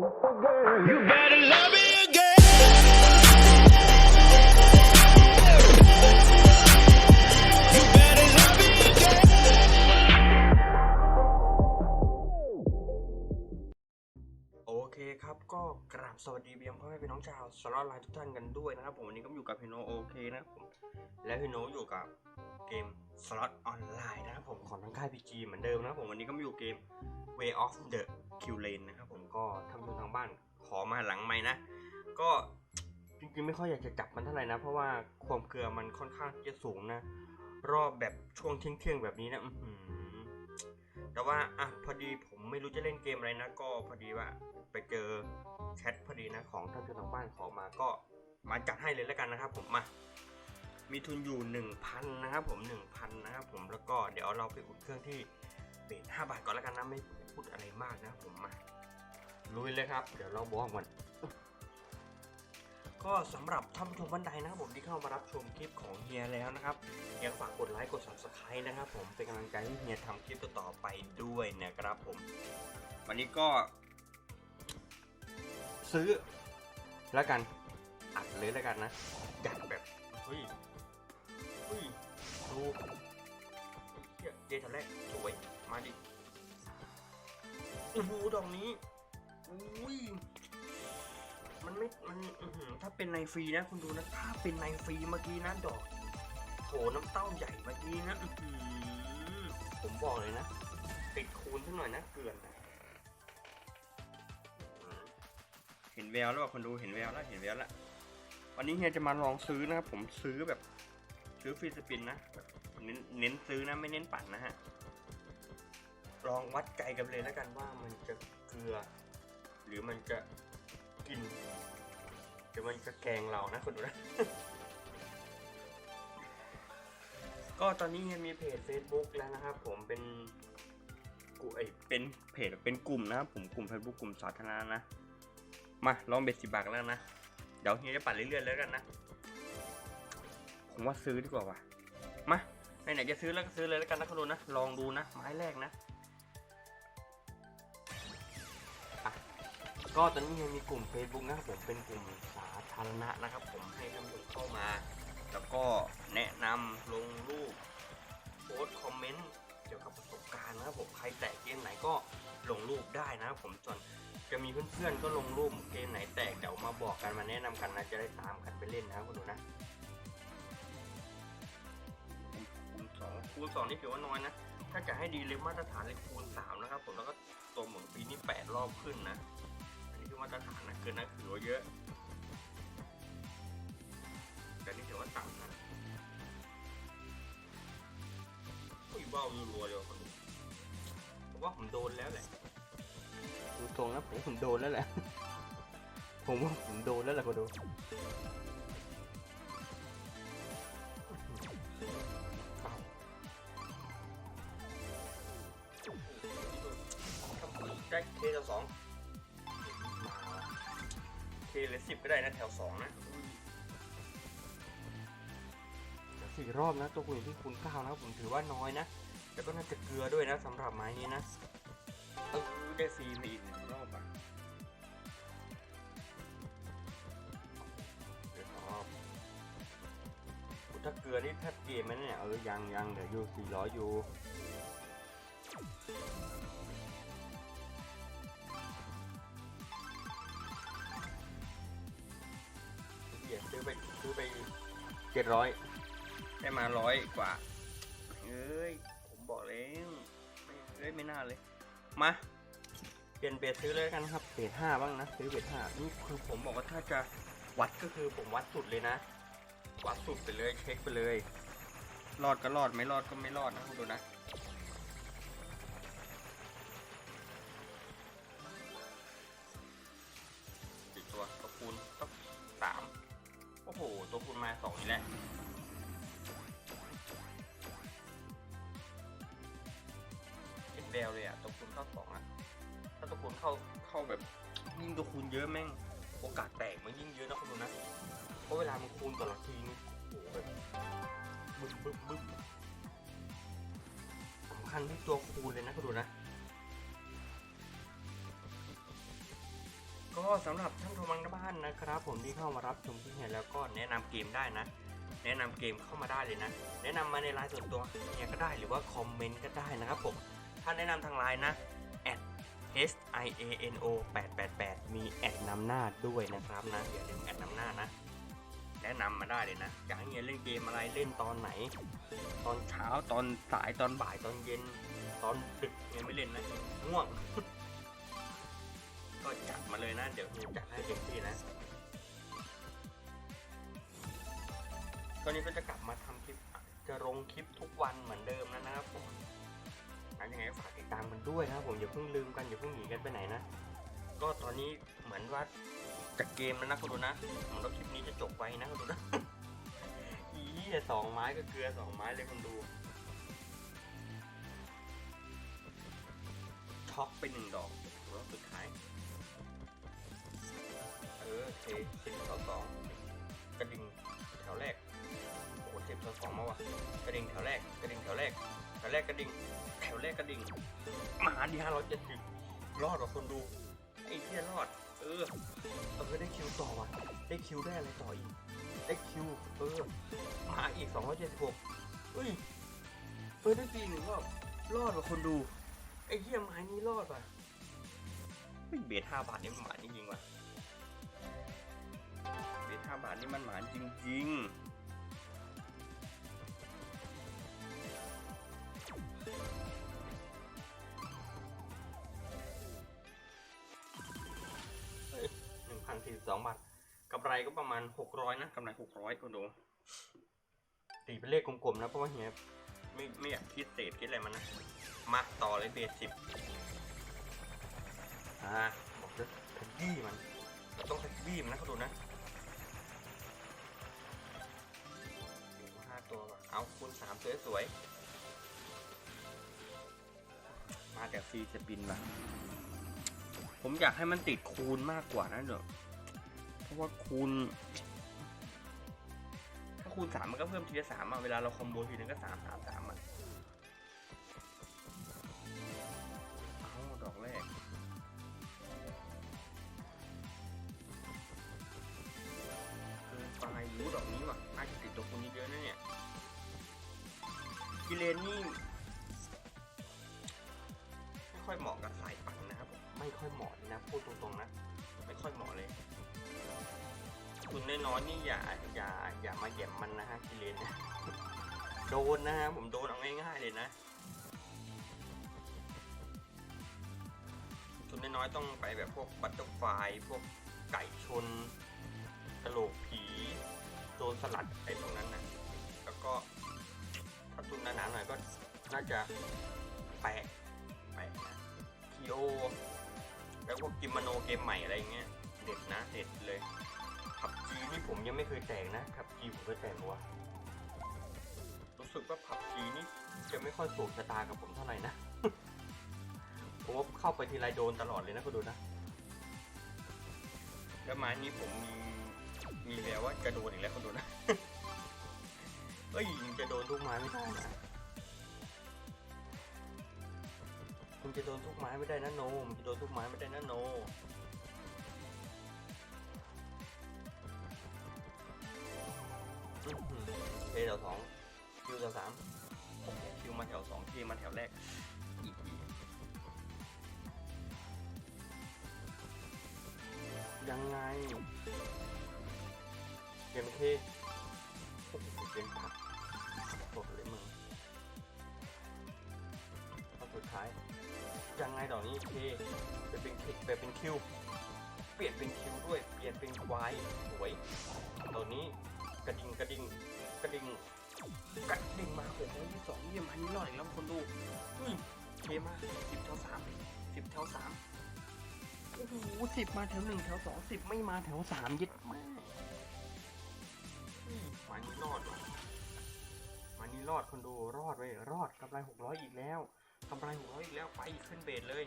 คครับก็กราบสวัสดีเบียมพ่อแม่พี่น้องชาวสล็อตไลน์ทุกท่านกันด้วยนะครับผมวันนี้ก็อยู่กับพี่โนโอเคนะครับผมและพี่โนอยู่กับเกมสล็อตออนไลน์นะครับผมของทางค่ายพีจีเหมือนเดิมนะครับผมวันนี้ก็มาอยู่เกม Way of the Q Lane นะครับ ก็ทำทุนทางบ้านขอมาหลังไม่นะ ก็จริงๆไม่ค่อยอยากจะจับมันเท่าไหร่นะ เพราะว่าความเกลือมันค่อนข้างจะสูงนะ รอบแบบช่วงเที่ยงๆแบบนี้นะอืแต่ว่าอะพอดีผมไม่รู้จะเล่นเกมอะไรนะ ก็พอดีว่า ไปเจอแชทพอดีนะของท่านผู้ชมทางบ้านขอมาก็มาจัดให้เลยแล้วกันนะครับ ผมมามีทุนอยู่ 1,000นะครับผม 1,000นะครับผมแล้วก็เดี๋ยวเราไปอุ่นเครื่องที่เบส5บาทก่อนแล้วกันนะไม่พูดอะไรมากนะผมมา ลุยเลยครับ เดี๋ยวเราบอกก่อนก็สำหรับท่านผู้ชมวันใดนะครับผมที่เข้ามารับชมคลิปของเฮียแล้วนะครับเฮียฝากกดไลค์กด subscribe นะครับผมเป็นกำลังใจให้เฮียทำคลิปต่อไปด้วยนะครับผม วันนี้ก็ ซื้อแล้วกันอัดเลยแล้วกันนะจัดแบบเฮ้ยเฮ้ยดูเดี๋ยวเดทแรกสวยมาดิโอ้โหดอกนี้ อุ้ยมันไม่ มันถ้าเป็นในฟรีนะ คุณดูนะ ถ้าเป็นในฟรีเมื่อกี้นะดอกโถน้ำเต้าใหญ่เมื่อกี้นะผมบอกเลยนะ ติดคูณสักหน่อยนะเกลือนนะเห็นแววแล้วว่ะคนดูเห็นแววแล้วเห็นแววแล้ววันนี้เฮียจะมาลองซื้อนะครับผมซื้อแบบ ซื้อฟรีสปินนะเน้นเน้นซื้อนะไม่เน้นปั่นนะฮะลองวัดใจกันเลยแล้วกันว่ามันจะเกลือ หรือมันจะกินหรือมันจะแกงเรานะคุณดูนะ ก็ตอนนี้ยังมีเพจ Facebook แล้วนะครับ ผมเป็นกูไอเป็นเพจเป็นกลุ่มนะครับผมกลุ่ม Facebook กลุ่มสาธารณะนะมาลองเบ็ดสิบบาทแล้วนะ เดี๋ยวเฮียจะปัดเรื่อยๆแล้วกันนะ ผมว่าซื้อดีกว่าว่ะมาไหนๆจะซื้อแล้วก็ซื้อเลยแล้วกันนะคุณดูนะ ลองดูนะไม้แรกนะ ก็ตอนนี้ยังมีกลุ่ม Facebook นะครับผมเป็นกลุ่มสาธารณะนะครับ ผมให้ท่านผู้ชมเข้ามา แล้วก็แนะนำลงรูปโพสต์คอมเมนต์เกี่ยวกับประสบการณ์นะครับผมใครแตกเกมไหนก็ลงรูปได้นะครับผมส่วนจะมีเพื่อนๆก็ลงรูปเกมไหนแตกเดี๋ยวมาบอกกันมาแนะนำกันนะจะได้ตามกันไปเล่นนะครับคุณดูนะคูณสองคูณสองนี่ถือว่าน้อยนะถ้าจะให้ดีเลยมาตรฐานเลยคูณสามนะครับผมแล้วก็ตัวหมุนปีนี่แปดรอบขึ้นนะ มาตรฐานนะเกินนะถือว่าเยอะ แต่นี่ถือว่าต่ำนะอุ้ยว้าวรัวๆเลยว่ะคนผมว่าผมโดนแล้วแหละดูตรงนะผมผมโดนแล้วแหละ ผมว่าผมโดนแล้วแหละคนดู เคเลยสิบก็ได้นะแถวสองนะเดี๋ยวสี่รอบนะตัวคุณอยู่ที่คูณเก้านะผมถือว่าน้อยนะแต่ก็น่าจะเกลือด้วยนะสำหรับไม้นี้นะเออได้ฟรีมาอีกหนึ่งรอบอะเดี๋ยวรอบอุ๊ยถ้าเกลือนี่แทบเกมไหมเนี่ยเออยังยังเดี๋ยวอยู่สี่ร้อยอยู่ ซื้อไปเจ็ดร้อยได้มาร้อยกว่า เอ้ย ผมบอกแล้วเอ้ยไม่น่าเลย มา เปลี่ยนเบสซื้อเลยกันครับ เบสห้าบ้างนะ ซื้อเบสห้านี่คือผมบอกว่าถ้าจะวัดก็คือผมวัดสุดเลยนะ วัดสุดไปเลยเช็คไปเลย รอดก็รอดไม่รอดก็ไม่รอดนะคุณดูนะ สองอีกแล้วเห็นแววเลยอะตัวคูณเข้าสองอะถ้าตัวคูณเข้าเข้าแบบยิ่งตัวคูณเยอะแม่ง โอกาสแตกมันยิ่งเยอะนะคุณดูนะเพราะเวลามันคูณแต่ละทีนี่โอ้โหแบบบึ้มบึ้มบึ้มสำคัญที่ตัวคูณเลยนะคุณดูนะ ก็สำหรับท่านผู้ฟังทางบ้านนะครับ ผมที่เข้ามารับชมที่เห็นแล้วก็แนะนำเกมได้นะ แนะนำเกมเข้ามาได้เลยนะ แนะนำมาในไลน์ส่วนตัวเนี่ยก็ได้หรือว่าคอมเมนต์ก็ได้นะครับผมถ้าแนะนำทางไลน์นะ s i a n o 888 มีแอดนำหน้าด้วยนะครับนะอย่าลืมแอดนำหน้านะแนะนำมาได้เลยนะอยากให้เฮียเล่นเกมอะไรเล่นตอนไหน ตอนเช้าตอนสายตอนบ่ายตอนเย็น ตอนดึกเฮียไม่เล่นนะง่วง ก็จัดมาเลยนะ เดี๋ยวเฮียจัดให้เต็มที่นะตอนนี้ก็จะกลับมาทำคลิป จะลงคลิปทุกวันเหมือนเดิมนะนะครับผมงั้นยังไงก็ฝากติดตามกันด้วยนะครับผมอย่าเพิ่งลืมกันอย่าเพิ่งหนีกันไปไหนนะ ก็ตอนนี้เหมือนว่าจากเกมแล้วนะคุณดูนะเหมือนว่าคลิปนี้จะจบไวนะคุณดูนะอีสองไม้ก็เกลือสองไม้เลยคุณดูช็อกไปหนึ่งดอกรอบสุดท้าย อออเคสิบต่อสองกระดิ่งแถวแรกโอ้สิบต่อสองมาว่ะกระดิ่งแถวแรกกระดิ่งแถวแรกแถวแรกกระดิ่งแถวแรกกระดิ่งมาดีห้าร้อยเจ็ดสิบรอดว่ะคนดูไอ้เที่ยรอด เออเออได้คิวต่อว่ะได้คิวได้อะไรต่ออีกได้คิวเออมาอีกสองร้อยเจ็ดสิบหกเฮ้ยเออได้ฟรีหนึ่งรอบรอดว่ะคนดูไอ้เหี้ยไม้นี้รอดว่ะเฮ้ยเบสห้าบาทนี่มันหมานจริงๆว่ะ เบสห้าบาทนี่มันหมานจริงๆเฮ้ยหนึ่งพันสี่สิบสองบาทกำไรก็ประมาณหกร้อยนะกำไรหกร้อยคุณดูตีเป็นเลขกลมๆนะเพราะว่าเฮียไม่ไม่อยากคิดเศษคิดอะไรมันนะ มาต่อเลยเบสสิบอ่าบอกจะขยี้มันเราต้องขยี้มันนะเขาดูนะ เอาคูณสามสวยๆมาแต่ฟรีสปินว่ะผมอยากให้มันติดคูณมากกว่านะเดี๋ยวเพราะว่าคูณ ถ้าคูณสามมันก็เพิ่มทีละสามอะเวลาเราคอมโบทีนึงก็สามสามสามอะเอาดอกแรกไปรู้ดอกนี้ว่ะ กิเลนนี่ไม่ค่อยเหมาะกับสายปั่นนะครับผมไม่ค่อยเหมาะเลยนะพูดตรงๆนะ ไม่ค่อยเหมาะเลย คุณน้อยๆนี่อย่าอย่าอย่ามาแหย่มมันนะฮะกิเลนเนี่ยโดนนะฮะผมโดนเอาง่ายๆเลยนะทุนน้อยๆต้องไปแบบพวกบัตเตอร์ไฟพวกไก่ชนกระโหลกผีโจรสลัดไอ้ตรงนั้นนะแล้วก็ ถ้าทุนหนาๆหน่อยก็น่าจะแปะแปะคีโอ แล้วพวกกิมมาโนเกมใหม่อะไรเงี้ย เด็ดนะ เด็ดเลยขับจีนี่ผมยังไม่เคยแตกนะขับจีผมเคยแตกปะวะรู้สึกว่าผับจีนี่จะไม่ค่อยถูกชะตากับผมเท่าไหร่นะ ผมว่าเข้าไปทีไรโดนตลอดเลยนะคุณดูนะ แล้วม้นี้ผมมีมีแววว่าจะโดนอีกแล้วคุณดูนะ เอ้ยมันจะโดนทุกไม้ไม่ได้นะมันจะโดนทุกไม้ไม่ได้นะโนมันจะโดนทุกไม้ไม่ได้นะโนอื้อหือเทแถวสองคิวแถวสามคิวมาแถวสองเคมาแถวแรกอีกยังไงเกมเคโอ้โหเป็นผัก ท้าย ยังไงดอกนี้เคไปเป็นเคไปเป็นคิว เปลี่ยนเป็นคิวด้วย เปลี่ยนเป็นควายสวยตัวนี้กระดิ่งกระดิ่งกระดิ่งกระดิ่งมาโอ้โหที่สองเยี่ยมอันนี้หน่อยแล้วคนดูอุ้ยเคมาสิบแถวสามสิบแถวสามโอ้โหสิบมาแถวหนึ่งแถวสองสิบไม่มาแถวสามยึดมากอุ้ยมานี้รอดว่ะมานี้รอดคนดูรอดเว้ยรอดกำไรหกร้อยอีกแล้ว กำไรหกร้อยอีกแล้วไปขึ้นเบสเลย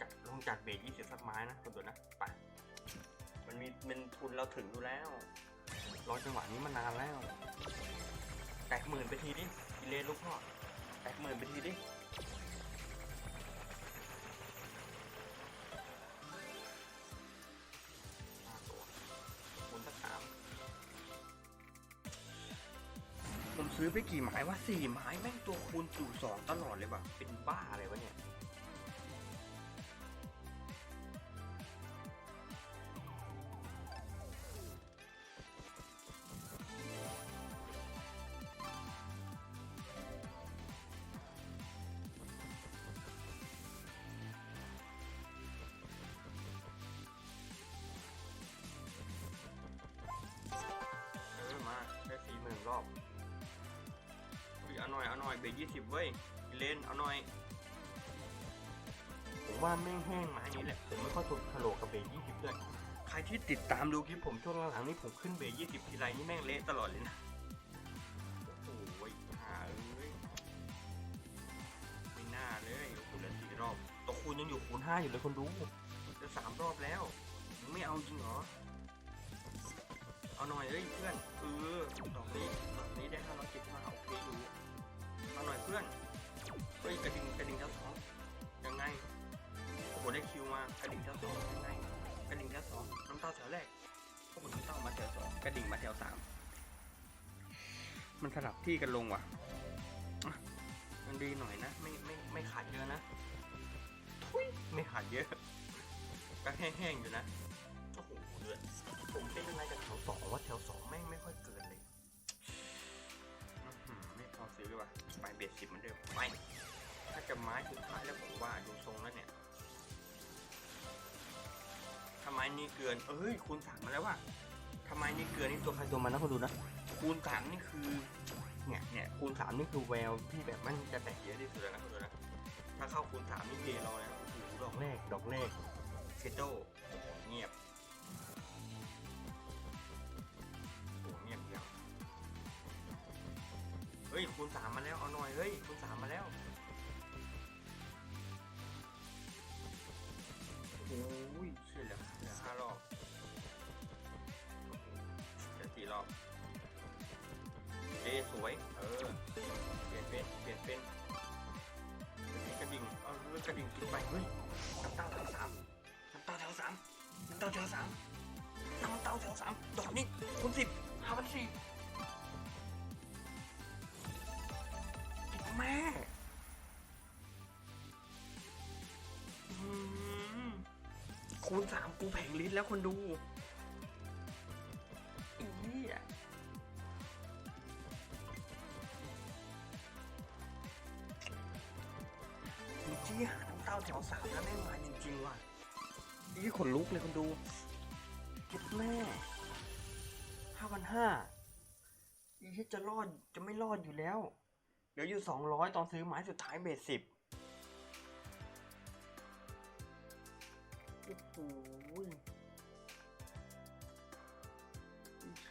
จัดลงจากเบสยี่สิบสักไม้นะคนตัวนะไปมันมีเป็นทุนเราถึงอยู่แล้วรอจังหวะนี้มานานแล้วแตกหมื่นไปทีดิกิเลนลูกพ่อแตกหมื่นไปทีดิ ซื้อไปกี่ไม้วะสี่ไม้แม่งตัวคูณสู่สองตลอดเลยว่ะเป็นบ้าอะไรวะเนี่ย อยเอาหน่อยเบรยี่สิบเว้ยเลนเอาหน่อย ผมว่าแม่งแห้งไม้นี้แหละ ผมไม่ค่อยถูกทะโลกับเบรยี่สิบด้วยใครที่ติดตามดูคลิปผมช่วงหลังๆนี้ผมขึ้นเบรยี่สิบทีไรนี่แม่งเละตลอดเลยนะ โอ้โหหาเอ้ยไม่น่าเลยโอ้โหเลือสี่รอบตัวคูณยังอยู่คูณห้าอยู่เลยคนดูจะสามรอบแล้วมึงไม่เอาจริงเหรอ เอาหน่อยเอ้ยเพื่อน เออดอกนี้ดอกนี้ได้ห้าร้อยเจ็ดมาโอเคอยู่ เอาหน่อยเพื่อน เฮ้ยกระดิ่งกระดิ่งเท้าสองยังไง โอ้โหได้คิวมากระดิ่งเท้าสองยังไง กระดิ่งเท้าสองน้ำเต้าแถวแรกพวกผมน้ำเต้ามาแถวสองกระดิ่งมาแถวสามมันสลับที่กันลงว่ะอะมันดีหน่อยนะ ไม่ไม่ไม่ขาดเยอะนะ ทุยไม่ขาดเยอะ ก็แห้งๆอยู่นะ ไปเบสสิบเหมือนเดิมไป ถ้าจะไม้สุดท้ายแล้วผมว่าดูทรงแล้วเนี่ยถ้าไมนี้เกิน เอ้ยคูณสามมาแล้วว่ะถ้าไมนี้เกินนี่ตัวใครตัวมันนะคนดูนะ คูณสามนี่คือเนี่ยเนี่ยคูณสามนี่คือแววที่แบบมันจะแตกเยอะที่สุดแล้วนะคนดูนะถ้าเข้าคูณสามนี่เกรอเลยนะโอ้โหดอกแรกดอกแรกเชโดเงียบ เฮ้ยคูณสามมาแล้วเอาหน่อยเฮ้ยคูณสามมาแล้วโอ้ยเชื่อเหลือเหลือห้ารอบเหลือสี่รอบเอสวย เออ เปลี่ยนเป็นเปลี่ยนเป็นกระดิ่งเอาเรื่องกระดิ่งติดไปเฮ้ยน้ำเต้าแถวสามน้ำเต้าแถวสามน้ำเต้าแถวสามน้ำเต้าแถวสามดอกนี้คูณสิบห้าพันสี่ แผงลิ้นแล้วคนดูอีเหี้ยมีจี้หาน้ำเต้าแถวสามแล้วแม่งมาจริงๆว่ะนี่ขนลุกเลยคนดูเจ็บแม่ห้าพันห้าอีที่จะรอดจะไม่รอดอยู่แล้วเดี๋ยวอยู่สองร้อยตอนซื้อไม้สุดท้ายเบสสิบ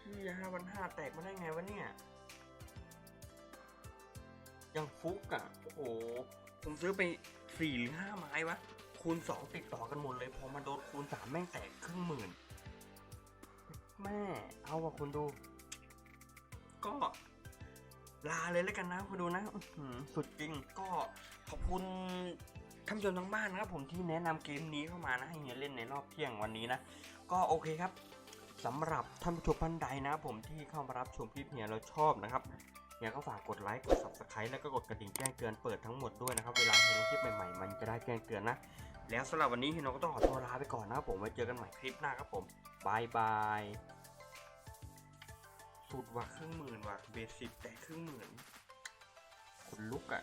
ที่ห้าพันห้าแตกมาได้ไงวะเนี่ย ยังฟุกอะโอ้โห ผมซื้อไปสี่หรือห้าไม้วะ คูณสองติดต่อกันหมดเลย พอมาโดนคูณสามแม่งแตกครึ่งหมื่น แม่ เอาว่ะคุณดู ก็ลาเลยแล้วกันนะคุณดูนะ สุดจริง ก็ขอบคุณ ท่านผู้ชมทางบ้านนะครับผมที่แนะนำเกมนี้เข้ามานะให้เฮียเล่นในรอบเที่ยงวันนี้นะก็โอเคครับสำหรับท่านผู้ชมท่านใดนะครับผมที่เข้ามารับชมคลิปเฮียแล้วชอบนะครับเฮียก็ฝากกดไลค์กด subscribe แล้วก็กดกระดิ่งแจ้งเตือนเปิดทั้งหมดด้วยนะครับเวลาเฮียลงคลิปใหม่ๆมันจะได้แจ้งเตือนนะ แล้วสำหรับวันนี้เฮียโนก็ต้องขอตัวลาไปก่อนนะครับผมไว้เจอกันใหม่คลิปหน้าครับผมบายบายสุดว่ะครึ่งหมื่นว่ะเบสิกแต่ครึ่งหมื่นขนลุกอะ่ะ